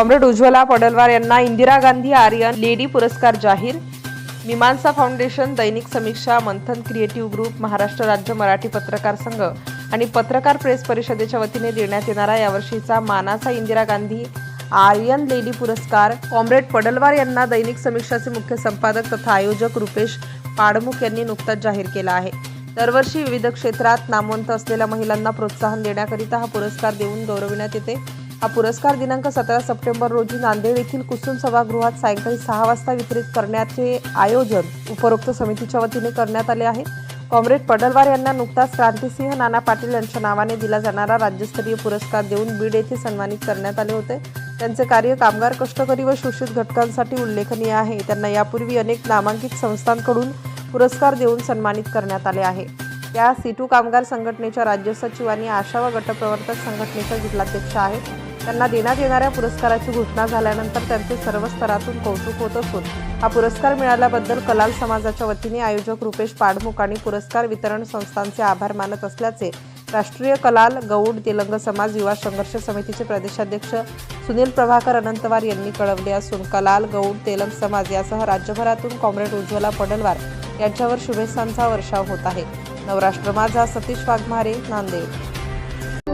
Comrade Ujjwala Padalwar यांना Indira Gandhi iron lady पुरस्कार जाहीर. Mimansa foundation Dainik Samiksha Manthan creative group Maharashtra राज्य मराठी पत्रकार संघ आणि पत्रकार प्रेस परिषदेच्या वतीने देण्यात येणारा यावर्षीचा मानाचा इंदिरा गांधी आर्यन लेडी पुरस्कार. कॉम्रेड पडलवार यांना दैनिक समीक्षाचे मुख्य संपादक तथा आयोजक रुपेश पाडमुख यांनी नुकताच जाहीर केला आहे. दरवर्षी विविध क्षेत्रात नामवंत असलेल्या महिलांना प्रोत्साहन देण्याकरिता हा पुरस्कार देऊन गौरविण्यात येते. हा पुरस्कार दिनांक सतरा सप्टेंबर रोजी नांदेड येथील कुसुम सभागृहात सायंकाळी सहा वाजता वितरित करण्याचे आयोजन उपरोक्त समितीच्या वतीने करण्यात आले आहे. कॉम्रेड पडलवार यांना नुकताच क्रांतिसिंह नाना पाटील यांच्या नावाने दिला जाणारा राज्यस्तरीय पुरस्कार देऊन बीड येथे सन्मानित करण्यात आले होते. त्यांचे कार्य कामगार कष्टकरी व शोषित घटकांसाठी उल्लेखनीय आहे. त्यांना यापूर्वी अनेक नामांकित संस्थांकडून पुरस्कार देऊन सन्मानित करण्यात आले आहे. त्या सीटू कामगार संघटनेच्या राज्य सचिव आणि आशा व गटप्रवर्तक संघटनेच्या जिल्हाध्यक्ष आहेत त्यांना देण्यात येणाऱ्या पुरस्काराची घोषणा झाल्यानंतर त्यांचे सर्व स्तरातून कौतुक होत असून हा पुरस्कार मिळाल्याबद्दल कलाल समाजाच्या वतीने आयोजक रुपेश पाडमुख आणि पुरस्कार वितरण संस्थांचे आभार मानत असल्याचे राष्ट्रीय कलाल गौड तेलंग समाज युवा संघर्ष समितीचे प्रदेशाध्यक्ष सुनील प्रभाकर अनंतवार यांनी कळवले असून कलाल गौड तेलंग समाज यासह राज्यभरातून कॉम्रेड उज्ज्वला पडलवार यांच्यावर शुभेच्छांचा वर्षाव होत आहे. नवराष्ट्र माझा सतीश वाघमारे नांदेड.